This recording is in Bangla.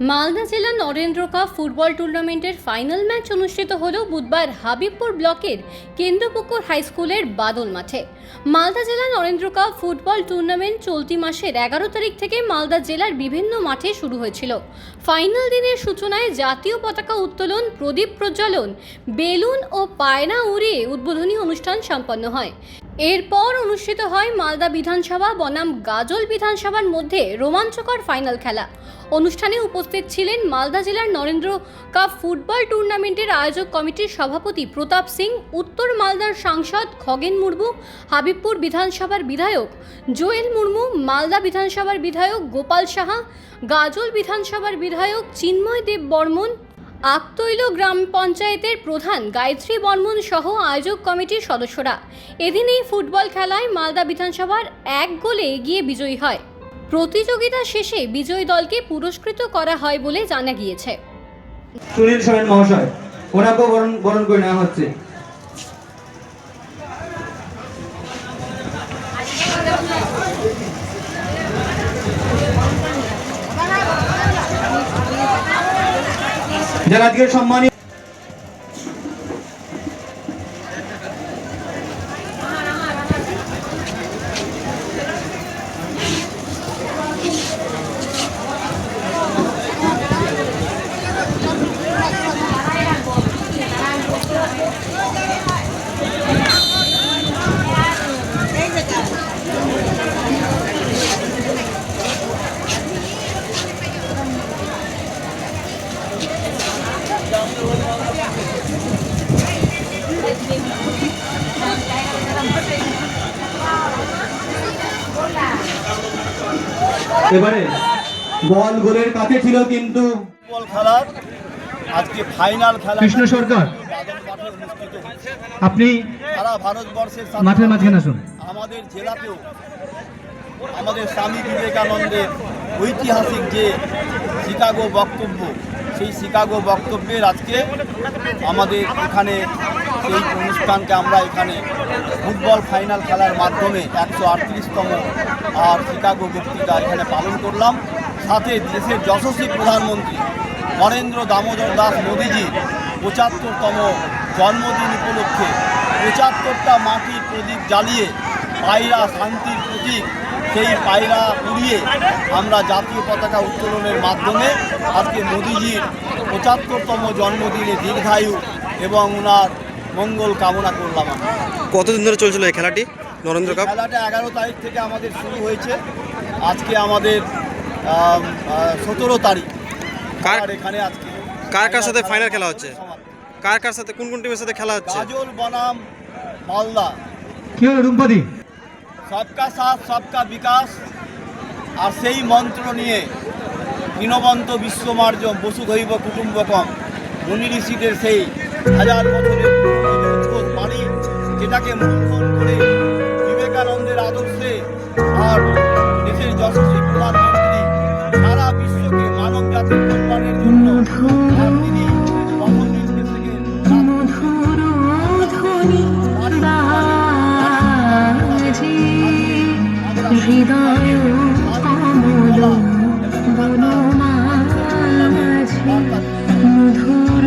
মালদা জেলা নরেন্দ্র কাপ ফুটবল টুর্নামেন্টের ফাইনাল ম্যাচ অনুষ্ঠিত হল বুধবার হাবিবপুর ব্লকের কেন্দ্রপুকুর হাই স্কুলের বাদল মাঠে। মালদা জেলা নরেন্দ্র কাপ ফুটবল টুর্নামেন্ট চলতি মাসের এগারো তারিখ থেকে মালদা জেলার বিভিন্ন মাঠে শুরু হয়েছিল। ফাইনাল দিনের সূচনায় জাতীয় পতাকা উত্তোলন, প্রদীপ প্রজ্বলন, বেলুন ও পায়না উড়িয়ে উদ্বোধনী অনুষ্ঠান সম্পন্ন হয়। এরপর অনুষ্ঠিত হয় মালদা বিধানসভা, বনাম গাজল বিধানসভার মধ্যে রোমাঞ্চকর ফাইনাল খেলা। অনুষ্ঠানে উপস্থিত ছিলেন মালদা জেলার নরেন্দ্র কাপ ফুটবল টুর্নামেন্টের আয়োজক কমিটির সভাপতি প্রতাপ সিং, উত্তর মালদার সাংসদ খগেন মুর্মু, হাবিবপুর বিধানসভার বিধায়ক জোয়েল মুর্মু, মালদা বিধানসভার বিধায়ক গোপাল সাহা, গাজল বিধানসভার বিধায়ক চিন্ময় দেব বর্মন আকতৈল গ্রাম পঞ্চায়েতের প্রধান গায়ত্রী বর্মন সহ আয়োজক কমিটির সদস্যরা। এদিন এই ফুটবল খেলায় মালদা বিধানসভার এক গোলে এগিয়ে বিজয়ী হয়। প্রতিযোগিতা শেষে বিজয়ী দলকে পুরস্কৃত করা হয় বলে জানা গিয়েছে। সুনীল মহাশয়, ওনাকেও বরণ বরণ করে নেওয়া হচ্ছে। যারা আজকের সম্মানিত এবারে বল গোলের কাছে ছিল কিন্তু ফুটবল খেলার আজকে ফাইনাল খেলা কৃষ্ণ সরকার। আপনি সারা ভারতবর্ষের মাঠের মাঝখানে আসুন আমাদের জেলাতেও আমাদের স্বামী বিবেকানন্দের ঐতিহাসিক যে শিকাগো বক্তব্য, সেই শিকাগো বক্তব্যের আজকে আমাদের এখানে সেই অনুষ্ঠানকে আমরা এখানে ফুটবল ফাইনাল খেলার মাধ্যমে একশো আটত্রিশতম আর শিকাগো বক্তৃতা এখানে পালন করলাম। সাথে দেশের যশস্বী প্রধানমন্ত্রী নরেন্দ্র দামোদর দাস মোদীজি পঁচাত্তরতম জন্মদিন উপলক্ষে পঁচাত্তরটা মাটির প্রদীপ জ্বালিয়ে পায়রা শান্তির প্রতীক সেই পায়রা উড়িয়ে আমরা জাতীয় পতাকা উত্তোলনের মাধ্যমে আজকে মোদিজির পঁচাত্তরতম জন্মদিনে দীর্ঘায়ু এবং ওনার মঙ্গল কামনা করলাম কতদিন ধরে চলছিল এই খেলাটি নরেন্দ্র কাপ? খেলাটা এগারো তারিখ থেকে আমাদের শুরু হয়েছে। আজকে আমাদের সতেরো তারিখ। কার- এখানে আজকে কার কার সাথে ফাইনাল খেলা হচ্ছে? কার কার সাথে কোন কোন টিমের সাথে খেলা হচ্ছে? গাজল বনাম মালদা। কি হলো রুম্পাদি? সবকা সাথ, সবকা বিকাশ। আর সেই মন্ত্র নিয়ে দীনবন্ত বিশ্বমার্য বসুধৈব কুটুম্বকম মুনি ঋষিদের সেই হাজার বছরের বাণী যেটাকে মূলধন করে বিবেকানন্দের আদর্শে আর দেশের প্রধানমন্ত্রী মধুর